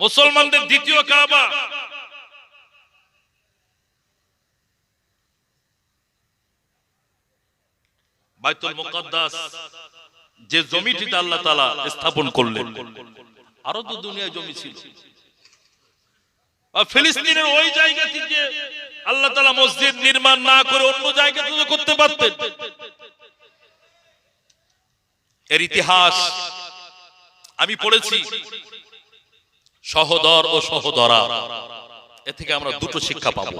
মুসলমানদের দ্বিতীয় কাবা। বাইতুল মুকদ্দাস যে জমিটিতে আল্লাহ স্থাপন করলেন। আরও তো দুনিয়ায় জমি ছিল। ফিলিস্তিনের ওই জায়গা থেকে আল্লাহ তালা মসজিদ নির্মাণ না করে অন্য জায়গাতে করতে পারতেন। এর ইতিহাস আমি পড়েছি। সহদর ও সহদরা। এ থেকে আমরা দুটো শিক্ষা পাবো।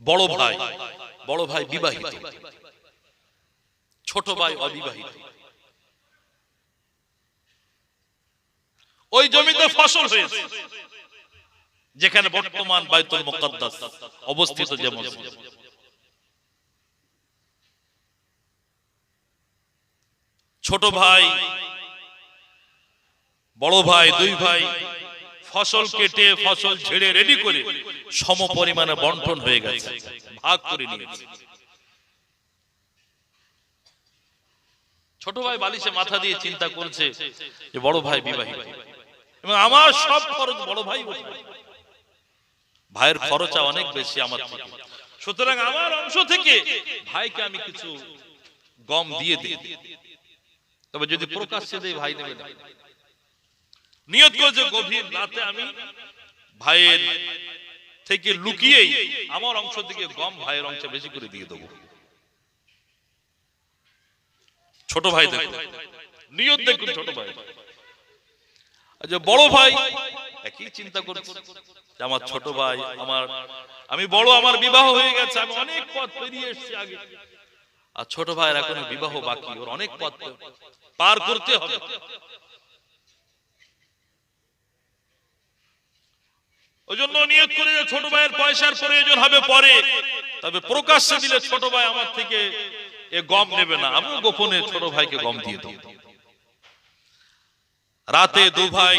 বড় ভাই বড় ভাই বিবাহিত। ছোট ভাই অবিবাহিত। ওই জমিতে ফসল হয়েছে। যেখানে বর্তমান বাইতুল মুকদ্দাস অবস্থিত যে মসজিদ। ছোট ভাই, বড় ভাই, দুই ভাই ফসল কেটে, ফসল ঝেড়ে রেডি করে সম পরিমাণে বন্টন হয়ে গেছে, ভাগ করে নিয়েছে। ছোট ভাই বালিশে মাথা দিয়ে চিন্তা করছে যে বড় ভাই বিবাহিত। এবং আমার সব খরচ বড় ভাই ভাইয়ের খরচা অনেক বেশি আমার সুতরাং আমার অংশ থেকে ভাইকে আমি কিছু গম দিয়ে দিই। তবে যদি প্রকাশ্যে দেই, ভাই নেবে নিয়ত করেছে গভীর রাতে আমি ভাইয়ের থেকে লুকিয়েই আমার অংশ থেকে গম ভাইয়ের অংশে বেশি করে দিয়ে দেবো। ছোট ভাই দেখুন। নিয়ত দেখুন ছোট ভাই। আচ্ছা বড় ভাই, একই চিন্তা করছে যে আমার ছোট ভাই, আমার, আমি বড়, আমার বিবাহ হয়ে গেছে, আমি অনেক পথ পেরিয়ে এসেছি আগে। আর ছোট ভাইয়ের এখনও বিবাহ বাকি, ওর অনেক পথ পার করতে হবে। ওই জন্য নিয়ত করে যে ছোট ভাইয়ের পয়সার প্রয়োজন হবে পরে, তবে প্রকাশ্যে দিলে ছোট ভাই আমার থেকে এ গম নেবে না। আমিও গোপনে ছোট ভাইকে গম দিয়ে দেব। রাতে দু ভাই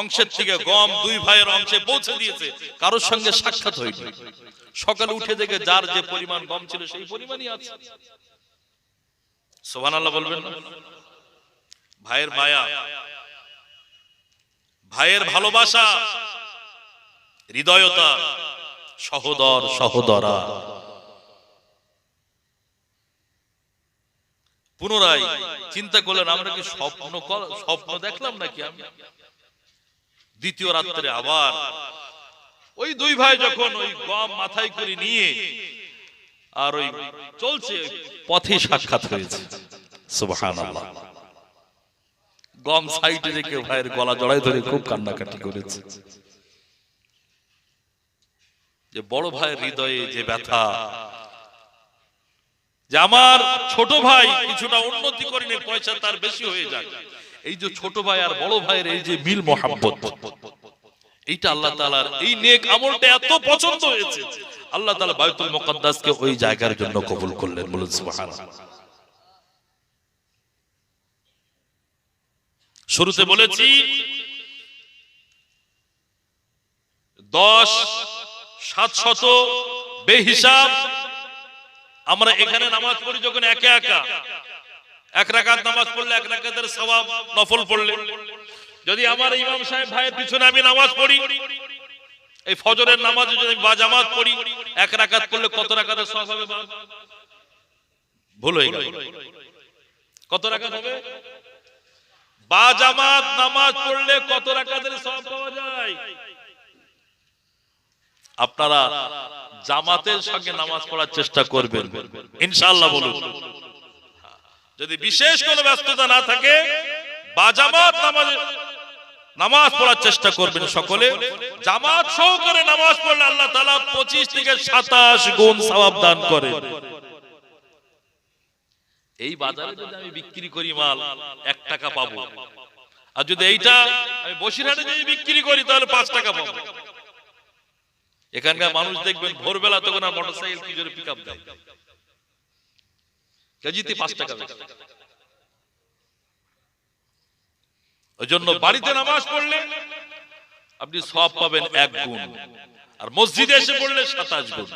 অংশের থেকে গম, দুই ভাইয়ের অংশে পৌঁছে দিয়েছে, কারোর সঙ্গে সাক্ষাৎ হয়নি। সকালে উঠে দেখে যার যে পরিমাণ গম ছিল সেই পরিমাণই আছে। সোহান আল্লাহ বলবেন ভাইয়ের মায়া, ভাইয়ের ভালোবাসা, হৃদয়তা, সহদর, সহদরা। পুনরায় চিন্তা করলেন, আমরা কি স্বপ্ন স্বপ্ন দেখলাম নাকি আমি? দ্বিতীয় রাত্রে আবার ওই দুই ভাই যখন ওই গম মাথায় করে নিয়ে আর ওই চলছে, পথে সাক্ষাৎ হয়েছে। গম সাইডে রেখে ভাইয়ের গলা জড়াই ধরে খুব কান্নাকাটি করেছে। যে বড় ভাইয়ের হৃদয়ে যে ব্যথা যে আমার ছোট ভাই কিছুটা উন্নতি করেনি পয়সা তার বেশি হয়ে যায় এই যে ছোট ভাই আর বড় ভাইয়ের এই যে মিল মোহাম্মত এইটা আল্লাহ তাআলার এই নেক আমলটা এত পছন্দ হয়েছে। আল্লাহ তাআলা বাইতুল মুকদ্দাসকে ওই জায়গার জন্য কবুল করলেন, বলুন শুরুতে বলেছি, দশ সাতশত বেহিসাব আমরা এখানে নামাজ পড়ি যখন একে একা। এক রাকাত নামাজ পড়লে এক রাকাতের সওয়াব নফল পড়লে। যদি আমার ইমাম সাহেব ভাইয়ের পিছনে আমি নামাজ পড়ি, এই ফজরের নামাজে যদি বা জামাত পড়ি, এক রাকাত পড়লে কত রাকাতের সওয়াব হবে ভুল হয়ে গেল। কত রাকাত হবে? বা জামাত নামাজ পড়লে কত রাকাতের সওয়াব পাওয়া যায়? আপনারা জামাতের সঙ্গে নামাজ পড়ার চেষ্টা করবেন। ইনশাআল্লাহ বলুন। যদি বিশেষ কোনো ব্যস্ততা না থাকে বা জামাত নামাজ পড়ার চেষ্টা করবেন সকলে। জামাত সহকারে নামাজ পড়লে আল্লাহ তাআলা 25 থেকে 27 গুণ সওয়াব দান করেন। এই বাজারে যদি আমি বিক্রি করি মাল, এক টাকা পাবো। আর যদি এইটা আমি বসিরহাটে যদি বিক্রি করি, তাহলে পাঁচ টাকা পাবো। এখানকার মানুষ দেখবেন ভোরবেলা তখন আর মোটরসাইকেল কি জোরে পিক আপ দেয়? কেজিতে পাঁচ টাকা ওই জন্য বাড়িতে নামাজ পড়লে আপনি সব পাবেন এক গুণ। আর মসজিদে এসে পড়লে সাতাশ গুণ।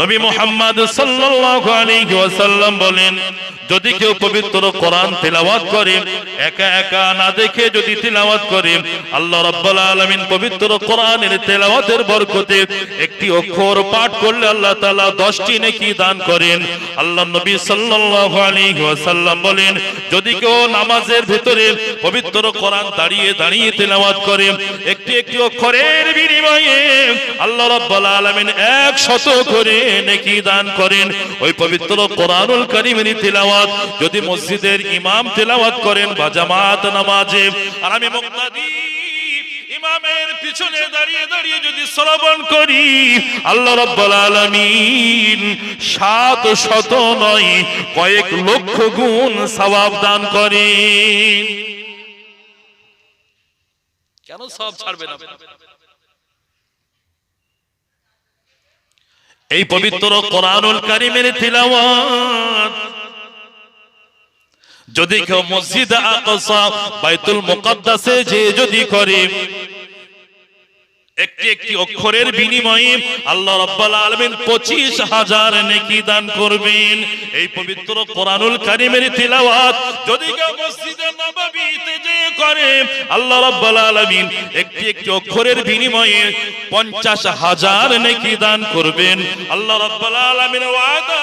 নবী মোহাম্মদ সাল্লাল্লাহু আলাইহি ওয়াসাল্লাম বলেন যদি কেউ পবিত্র কোরআন তেলাওয়াত করে একা একা না দেখে যদি তেলাওয়াত করে আল্লাহ রাব্বুল আলামিন পবিত্র কোরআনের তেলাওয়াতের বরকতে একটি অক্ষর পাঠ করলে আল্লাহ তাআলা 10টি নেকি দান করেন। আল্লাহ নবী সাল্লাল্লাহু আলাইহি ওয়াসাল্লাম বলেন যদি কেউ নামাজের ভিতরে পবিত্র কোরআন দাঁড়িয়ে দাঁড়িয়ে তেলাওয়াত করে একটি একটি অক্ষরের বিনিময়ে আল্লাহ রাব্বুল আলামিন 100 করে নেকি দান করেন। ওই পবিত্র কোরআনুল যদি মসজিদের ইমাম তেলাওয়াত করেন বা জামাত নামাজে। আর আমি মুক্তাদি সাত কয়েক গুণ দান কেন সব এই পবিত্র কোরআনুল কারিমের তিলাওয়াত। যদি কেউ মসজিদ আকসা বাইতুল মুকদ্দাসে যে যদি করে একটি একটি অক্ষরের বিনিময়ে আল্লাহ রাব্বুল আলামিন 25 হাজার নেকি দান করবেন। এই পবিত্র কোরআনুল কারীমের তিলাওয়াত যদি করে, আল্লাহ রাব্বুল আলামিন একটি একটি অক্ষরের বিনিময়ে 50 হাজার নেকি দান করবেন। আল্লাহ রাব্বুল আলামিনের ওয়াদা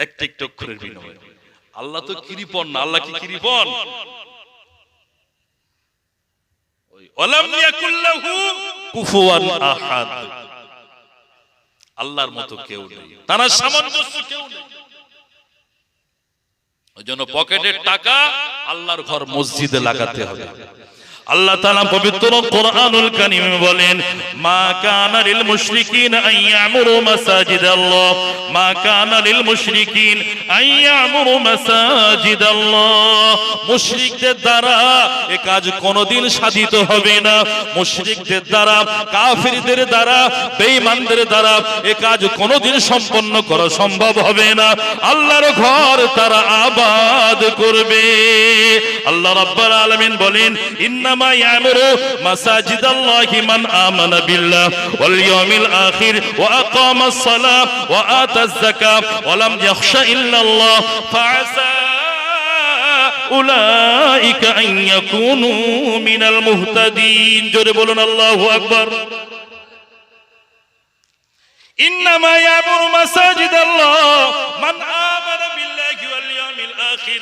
একটি একটি অক্ষরের বিনিময়ে আল্লাহ তো না আল্লাহ কি আল্লাহর মতো কেউ নেই। তার সামঞ্জস্য কেউ নেই। ওই জন্য পকেটের টাকা আল্লাহর ঘর মসজিদে লাগাতে হবে। আল্লাহ তাআলা পবিত্র কোরআনুল কারীমে বলেন, মা কানা লিল মুশরিকিন আন ইয়ামুরু মাসাজিদাল্লাহ। মা কানা লিল মুশরিকিন আন ইয়ামুরু মাসাজিদাল্লাহ। মুশরিকদের দ্বারা এ কাজ কোনোদিন সাধিত হবে না। মুশরিকদের দ্বারা, কাফিরদের দ্বারা, বেঈমানদের দ্বারা এ কাজ কোনোদিন সম্পন্ন করা সম্ভব হবে না। আল্লাহর ঘর তারা আবাদ করবে। আল্লাহ রাব্বুল আলামিন বলেন, ইন্নামা ইয়ামুরু মাসাজিদাল্লাহি মান আমানা বিল্লাহ ওয়াল ইয়াউমিল আখির ওয়া আকামাস সালাহ ওয়া আতাজ যাকাহ ওয়া লাম ইয়াখশা ইল্লাল্লাহ ফাআসা উলাইকা আন ইয়াকুনু মিনাল মুহতাদিন জোরে বলুন আল্লাহু আকবার إنما يعمر مساجد الله من آمن بالله واليوم الآخر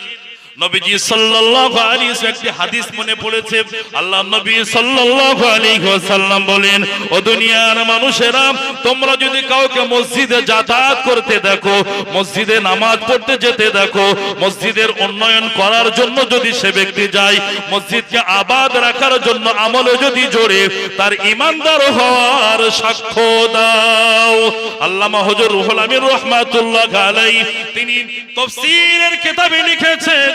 নবীজি সাল্লাল্লাহু আলাইহি একটি হাদিস মনে পড়েছে। আল্লাহ নবী সাল্লাল্লাহু আলাইহি ওয়াসাল্লাম বলেন, ও দুনিয়ার মানুষেরা, তোমরা যদি কাউকে মসজিদে যাতায়াত করতে দেখো, মসজিদে নামাজ পড়তে যেতে দেখো, মসজিদের উন্নয়ন করার জন্য যদি সে ব্যক্তি যায়, মসজিদকে আবাদ রাখার জন্য আমলে যদি জোরে, তার ইমানদার হওয়ার সাক্ষ্য দাও। আল্লামা হজর রুহুল আমিন রহমাতুল্লাহ আলাইহি, তিনি তাফসীরের কিতাবে লিখেছেন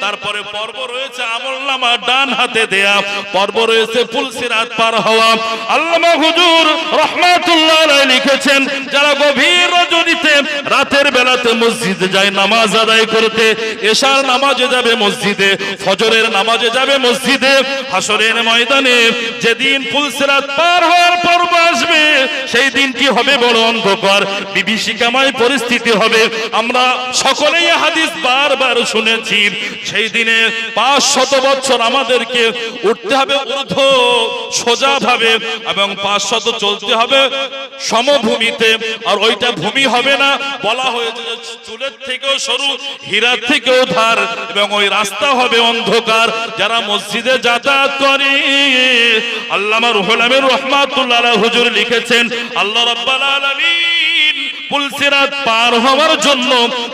তারপরে পর্ব রয়েছে আমলনামা ডান হাতে দেয়া, পর্ব রয়েছে পুলসিরাত পার হওয়া। আল্লামা হুজুর রাহমাতুল্লাহ আলাইহি লিখেছেন, যারা গভীর রজনীতে রাতের বেলাতে মসজিদে যায় নামাজ আদায় করতে, এশার নামাজে যাবে মসজিদে, ফজরের নামাজে যাবে মসজিদে হাসরের ময়দানে যেদিন পুলসিরাত পার হওয়ার পর্ব আসবে, সেই দিনটি হবে বড় অন্ধকার। বিভীষিকাময় পরিস্থিতি হবে। আমরা সকলেই হাদিস বারবার শুনেছি, সেই দিনে পাঁচ শত বছর আমাদেরকে উঠতে হবে ঊর্ধ্ব সোজা ভাবে এবং পাঁচ শত চলতে হবে সমভূমিতে। আর ওইটা ভূমি হবে না। বলা হয়েছে চুলের থেকেও সরু, হীরার থেকেও ধার, এবং ওই রাস্তা হবে অন্ধকার। যারা মসজিদে যায় যাতায়াত করে। রাহমাতুল্লাহ হুজুর লিখেছেন, আল্লাহ পার হওয়ার জন্য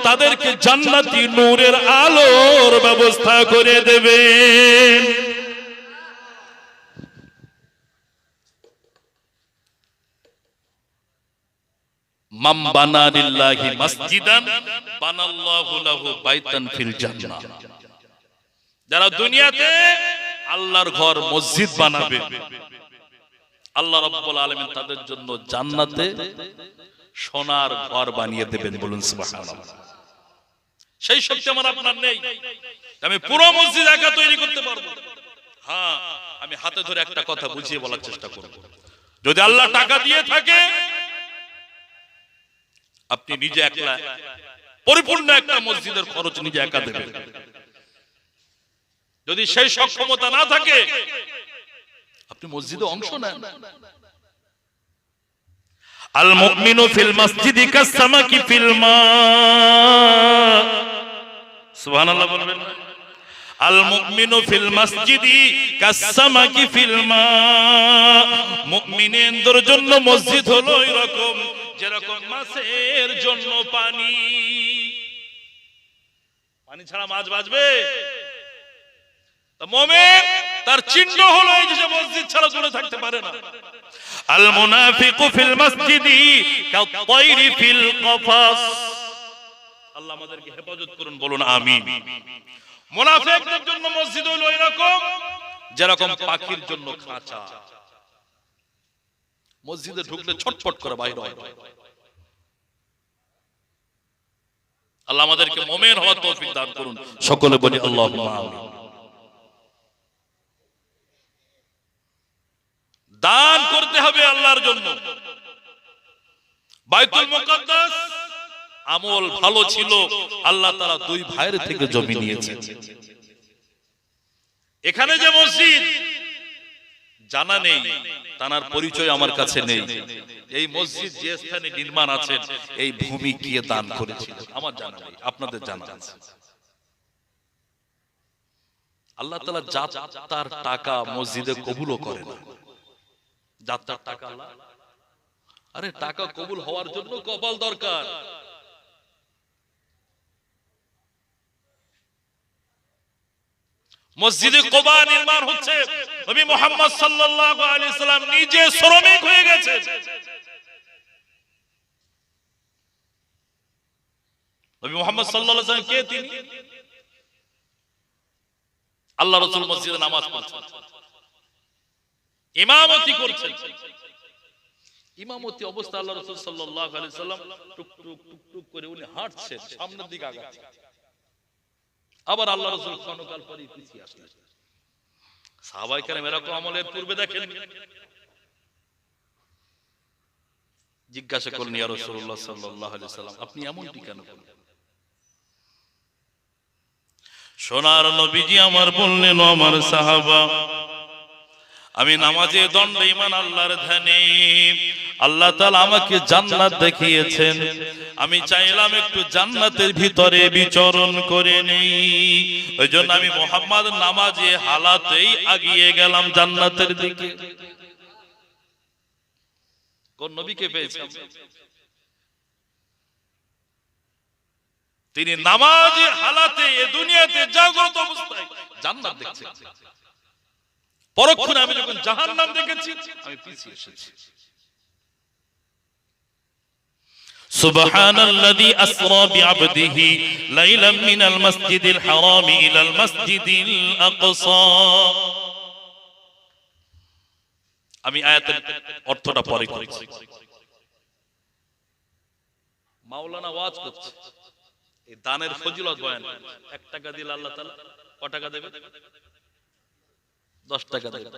তাদেরকে জান্নাতি নূরের আলোর ব্যবস্থা করে জান্নাহ। যারা দুনিয়াতে আল্লাহর ঘর মসজিদ বানাবে। আল্লাহ রাব্বুল আলামিন তাদের জন্য জান্নাতে সোনার ঘর বানিয়ে দেবেন বলুন সেই শক্তি আমার আপনার নেই। আমি পুরো মসজিদ একা তৈরি করতে পারব। হ্যাঁ আমি হাতে ধরে একটা কথা বুঝিয়ে বলার চেষ্টা করব। যদি আল্লাহ টাকা দিয়ে থাকে, আপনি নিজে একলা পরিপূর্ণ একটা মসজিদের খরচ নিজে একা দেবেন। যদি সেই সক্ষমতা না থাকে আপনি মসজিদে অংশ নেন। আল মুমিনু ফিল মসজিদি কাসামাকি ফিল মা। সুবহানাল্লাহ বলবেন। না? আল মুমিনু ফিল মসজিদি কাসামাকি ফিল মা। মুমিনদের জন্য মসজিদ হলো এরকম যেরকম মাছের জন্য পানি। পানি ছাড়া মাছ বাঁচবে? তার চিহ্ন হলো এই যে মসজিদ ছাড়া থাকতে পারে না। আল মুনাফিকু ফিল ফিল কফাস। আল্লাহ আমাদেরকে হেফাজত করুন, বলুন আমিন। মুনাফিকদের জন্য মসজিদ হলো এরকম, যেরকম পাখির জন্য খাঁচা। মসজিদে ঢুকলে ছটফট করে বাইরে হয়। আল্লাহ আমাদেরকে মোমেন হওয়ার তৌফিক দান করুন। সকলে বলি আল্লাহুম্মা আমিন দান করতে হবে আল্লাহর জন্য বাইতুল মুকাদ্দাস। আমল ভালো ছিল। আল্লাহ তাআলা দুই ভাইয়ের থেকে জমি নিয়েছে। এখানে যে মসজিদ জানা নেই। তানার পরিচয় আমার কাছে নেই। এই মসজিদ যে স্থানে নির্মাণ আছে এই ভূমি কে দান করেছিল। আমার জানা নেই। আপনাদের জানা আছে। আল্লাহ তাআলা যাত্রার টাকা মসজিদে কবুলও করে না। যাত্রার টাকা আল্লাহ আরে টাকা কবুল হওয়ার জন্য কপাল দরকার। মসজিদে কোবা নির্মাণ হচ্ছে। নবী মোহাম্মদ সাল্লাল্লাহু আলাইহি সাল্লাম নিজে শ্রমিক হয়ে গেছে। নবী মোহাম্মদ সাল্লাল্লাহু আলাইহি সাল্লাম কে তিনি? আল্লাহ রাসূল মসজিদে নামাজ পড়ছেন। ইমামতি করছেন। ইমামতি অবস্থা আল্লাহ রাসূল সাল্লাল্লাহু আলাইহি সাল্লাম টুক টুক টুক টুক করে উনি হাঁটছেন সামনের দিকে আগাচ্ছেন আবার আল্লাহ রাসূল ক্ষণকাল পরে পিছিয়ে আসলেন। সাহাবায়ে কেরাম এরকম আমলের পূর্বে দেখেন। জিজ্ঞাসা করলেন, ইয়া আলাইহি সাল্লাম, আপনি এমনটি কেন সোনার নবীজি আমার বললেন আমার সাহাবা আমি নামাজে দণ্ড ইমান আল্লাহর ধ্যানে। আল্লাহ তাআলা আমাকে জান্নাত দেখিয়েছেন। আমি চাইলাম একটু জান্নাতের ভিতরে বিচরণ করে নেই। ওই জন্য আমি মোহাম্মদ নামাজে হালাতেই আগিয়ে গেলাম জান্নাতের দিকে। তিনি নামাজে হালাতে এ দুনিয়াতে জাগ্রত অবস্থায় জান্নাত দেখছেন। পরক্ষণে আমি যখন জাহান্নাম দেখেছি আমি পিছিয়ে এসেছি سبحان الذي أسرى بعبده ليلا من المسجد الحرام إلى المسجد الأقصى আমি আয়াতের অর্থটা পরে করছি মাওলানা ওয়াজ করছে এই দানের ফজিলত বয়ান করছে। এক টাকা দিলে আল্লাহ তাআলা ক টাকা দেবে দশ টাকা দেবে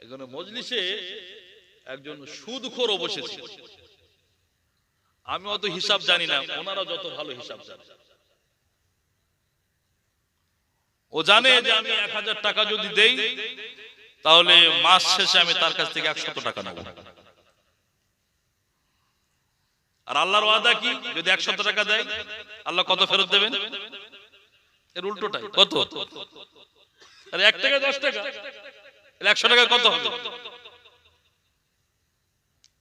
এখানে মজলিসে একজন সুদখোরও বসেছে আমি অত হিসাব জানি না ওনারা যত ভালো হিসাব জানে। ও জানে যে আমি এক হাজার টাকা যদি দেই তাহলে মাস শেষে আমি তার কাছ থেকে একশত টাকা নেব। আর আল্লাহর ওয়াদা কি? যদি একশত টাকা দেয় আল্লাহ কত ফেরত দেবেন? এর উল্টোটাই। কত? আর এক টাকা দশ টাকা। তাহলে একশো টাকা কত হবে?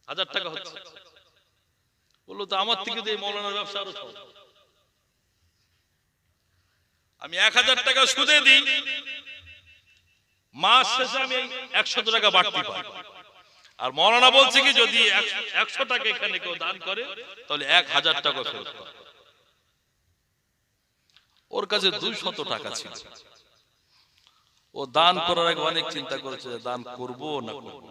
হাজার টাকা হচ্ছে। বলল, তো আমার থেকে তো মৌলানার ব্যবসা আরও আমি এক হাজার টাকা সুদে দিই। মাস শেষে আমি একশো টাকা বাড়তি পাই। আর মৌলানা বলছে কি, যদি একশো টাকা এখানে কেউ দান করে, তাহলে এক হাজার টাকা ফেরত ওর কাছে দুই শত টাকা ছিল। ও দান করার আগে অনেক চিন্তা করেছে দান করব না করব?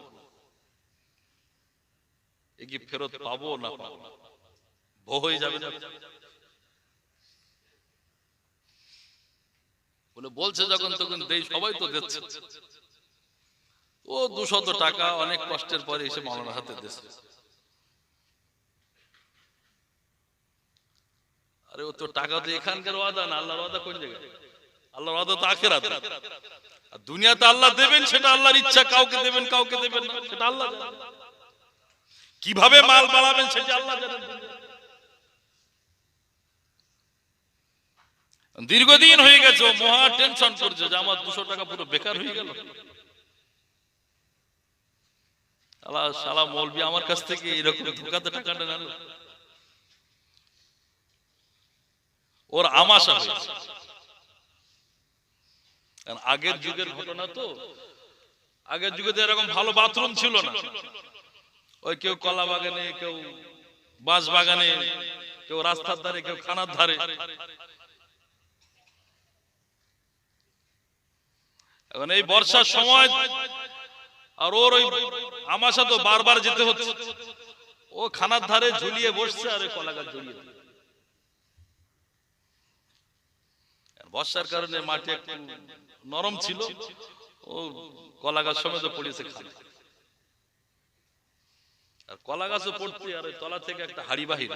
কি ফেরত পাবো না পাবো? হয়ে যাবে না বলে বলছে যখন তখন দেই সবাই তো দিচ্ছে। ও দুশত টাকা অনেক কষ্টের পরে এসে মাওলানার হাতে দিচ্ছে আরে ও তো টাকা তো এখানকার ওয়াদা না আল্লাহর ওয়াদা কোন জায়গায়? আল্লাহর ওয়াদা তো আখেরাতে। দুনিয়াতে আল্লাহ দেবেন সেটা আল্লাহর ইচ্ছা, কাউকে দেবেন কাউকে দেবেন সেটা আল্লাহ কীভাবে মাল বাড়াবেন সেটা আল্লাহ দীর্ঘদিন হয়ে গেছে মহা টেনশন করছে যে আমার দুশো টাকা পুরো বেকার হয়ে গেল। শালা সালা মৌলবি, আমার কাছ থেকে এরকম ধোকাতে টাকাটা ওর আমাশা হয়েছে। কারণ আগের যুগের ঘটনা তো। আগের যুগে তো এরকম ভালো বাথরুম ছিল না। ওই কেউ কলা বাগানে কেউ বাঁশ বাগানে কেউ রাস্তার ধারে কেউ খানার ধারে। এখন এই বর্ষার সময় আর ওর ওই আমাশা তো বারবার যেতে হচ্ছে। ও খানার ধারে ঝুলিয়ে বসছে আর কলা গাছ ঝুলিয়ে। বর্ষার কারণে মাটি একটু নরম ছিল, ও কলা গাছ সমেত পড়েছে খালে। আর কলা গাছও পড়তে আর তলা থেকে একটা হাড়ি বাহির।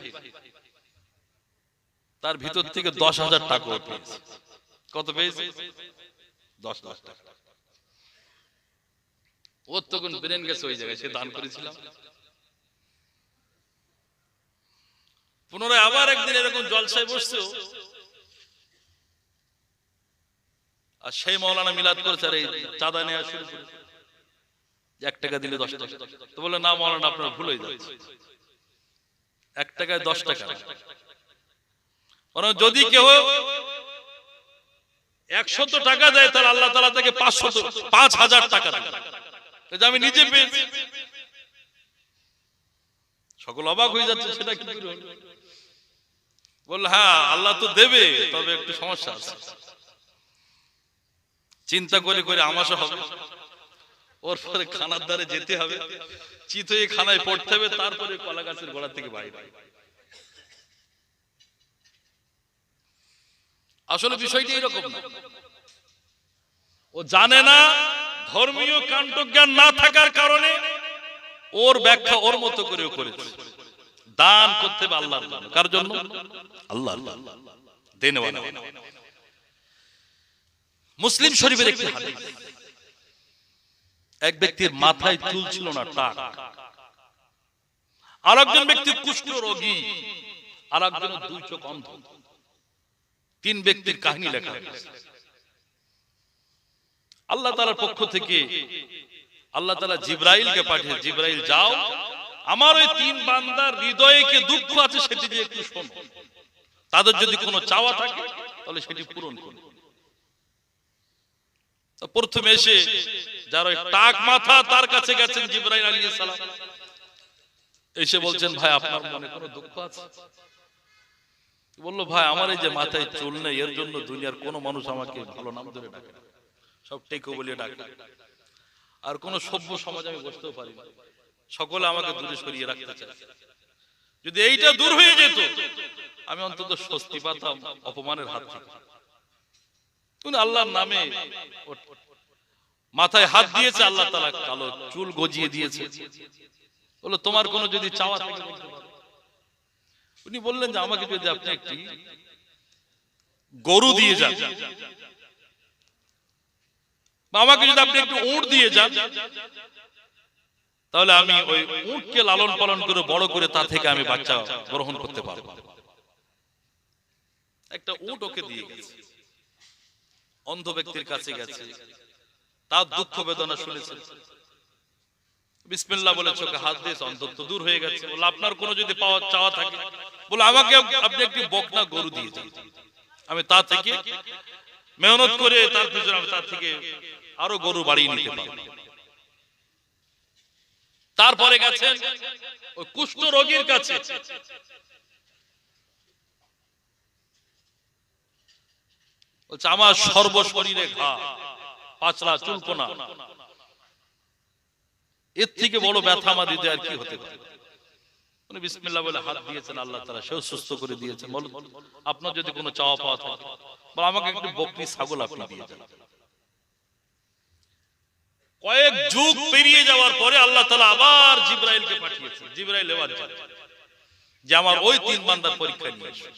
তার ভিতর থেকে দশ হাজার টাকা পেয়েছে। কত পেয়েছে? দশ লাখ টাকা। ওর তখন ব্রেন গেছে ওই জায়গায়, সে দান করেছিলাম পুনরায় আবার একদিন এরকম জলসায় বসছেও আর সেই মৌলানা মিলাদ করেছে আর এই চাঁদা শুরু করেছে এক টাকা দিলে দশ টাকা। তো বলে না মৌলানা, আপনার ভুল হয়ে যাচ্ছে। এক টাকায় দশ টাকা। যদি কেউ একশত টাকা দেয়, তাহলে আল্লাহ তালা তাকে পাঁচশত পাঁচ হাজার টাকা দেয় আমি নিজে পেয়েছি। সকল অবাক হয়ে যাচ্ছে, সেটা কি বলল হ্যাঁ আল্লাহ তো দেবে, তবে একটু সমস্যা আছে। চিন্তা করে করে আমাশা হবে। ওর পরে খানার দ্বারে যেতে হবে। চিত হয়ে খানায় পড়তে হবে, তারপরে কলা গাছের গোড়া থেকে বাইরে। আসলে বিষয়টি এরকম না ও জানে না, ধর্মীয় কাণ্ডজ্ঞান না থাকার কারণে ওর ব্যাখ্যা ওর মতো করেও করেছে। দান করতে হবে আল্লাহর কার জন্য? আল্লাহ আল্লাহ দেনওয়ালা মুসলিম শরীফের একটি হাদিস। এক ব্যক্তির মাথায় চুল ছিল না টাক আর একজন ব্যক্তি কুষ্ঠ রোগী। আর একজন দুই চোখ অন্ধ। তিন ব্যক্তির কাহিনী লেখা। আল্লাহ তালার পক্ষ থেকে আল্লাহ তালা জিব্রাইলকে পাঠিয়ে জিব্রাইল যাও আমার ওই তিন বান্দার হৃদয়ে কি দুঃখ আছে সেটি দিয়ে একটু শোনো। তাদের যদি কোনো চাওয়া থাকে তাহলে সেটি পূরণ করো প্রথমে এসে যার ওই টাক মাথা তার কাছে গেছেন জিব্রাইল আলাইহিস সালাম। এসে বলছেন, ভাই, আপনার মনে কোনো দুঃখ আছে? বলল, ভাই, আমার এই যে মাথায় চুল নেই, এর জন্য দুনিয়ার কোনো মানুষ আমাকে ভালো নাম ধরে ডাকে সব টেকো বলিয়ে ডাকে আর কোন সভ্য সমাজ আমি বসতেও পারি সকলে আমাকে দূরে সরিয়ে রাখতে চায়। যদি এইটা দূর হয়ে যেত, আমি অন্তত স্বস্তি পাতাম, অপমানের হাত থেকে কিন্তু আল্লাহর নামে মাথায় হাত দিয়েছে, আল্লাহ তালা কালো চুল গজিয়ে দিয়েছে। বলল, তোমার কোনো যদি চাওয়া থাকে উনি বললেন যে, আমাকে যদি আপনি একটি গরু দিয়ে যান আমাকে যদি আপনি একটু উট দিয়ে যান, তাহলে আমি ওই উটকে লালন পালন করে, বড় করে তা থেকে আমি বাচ্চা গ্রহণ করতে পারব। একটা উট ওকে দিয়ে গেছে। অন্ধ ব্যক্তির কাছে গেছে। তার দুঃখ বেদনা শুনেছে। বিসমিল্লাহ বলে চোখে হাত দিয়েছে অন্ধত্ব দূর হয়ে গেছে। বলে আপনার কোনো যদি পাওয়া চাওয়া থাকে বলে আমাকে আপনি একটি বকনা গরু দিয়ে যান। আমি তা থেকে মেহনত করে তার পিছনে আমি তার থেকে আরও গরু বাড়িয়ে নিতে পারব। তারপরে গেছেন ওই কুষ্ঠ রোগীর কাছে। বলছে, আমার সর্ব শরীরে ঘা পাঁচলা চুলকোনা। এর থেকে বড় ব্যথা আমার দিতে আর কি হতে পারে? চাওয়া পাওয়া আমাকে ছাগল কয়েক যুগ যাওয়ার পরে আল্লাহ তালা আবার জিব্রাইল এবার যে আমার ওই তিন বান্দার পরীক্ষা নিয়ে এসো।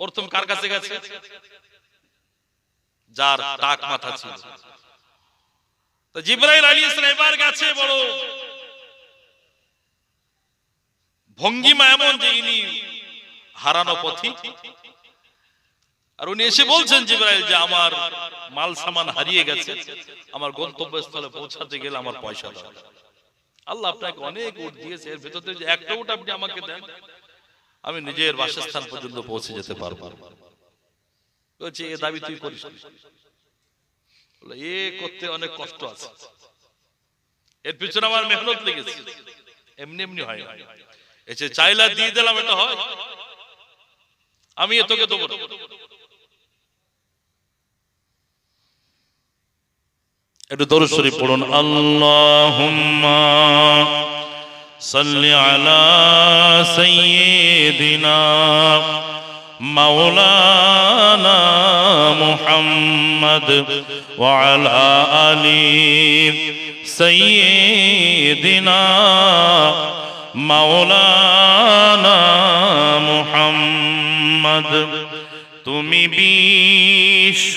প্রথম কার কাছে গেছে? যার টাক মাথা ছিল। তো জিব্রাইল আলী ইসলাম এবার গেছে বড়। ভঙ্গিমা এমন যে ইনি হারানো পথি আর উনি এসে বলছেন জিব্রাইল যে আমার মাল সামান হারিয়ে গেছে। আমার গন্তব্যস্থলে পৌঁছাতে গেলে আমার পয়সা আল্লাহ আপনাকে অনেক উট দিয়েছে। এর ভেতর থেকে একটা উট আপনি আমাকে দেন আমি নিজের বাসস্থান পর্যন্ত পৌঁছে যেতে পারব। বলছে এ দাবি তুই করিস। এ করতে অনেক কষ্ট আছে। এর পিছনে আমার মেহনত লেগেছে। এমনি এমনি হয়। এসে চাইলা দিয়ে দিলাম এটা হয়। আমি তোকে দেবো একটু দরুদ শরীফ পড়ুন। আল্লাহুম্মা সাল্লি আলা সাইয়্যিদিনা মাওলানা মুহাম্মদ ওয়া আলা আলি সাইয়্যিদিনা মাওলানা মুহাম্মদ তুমি বিশ্ব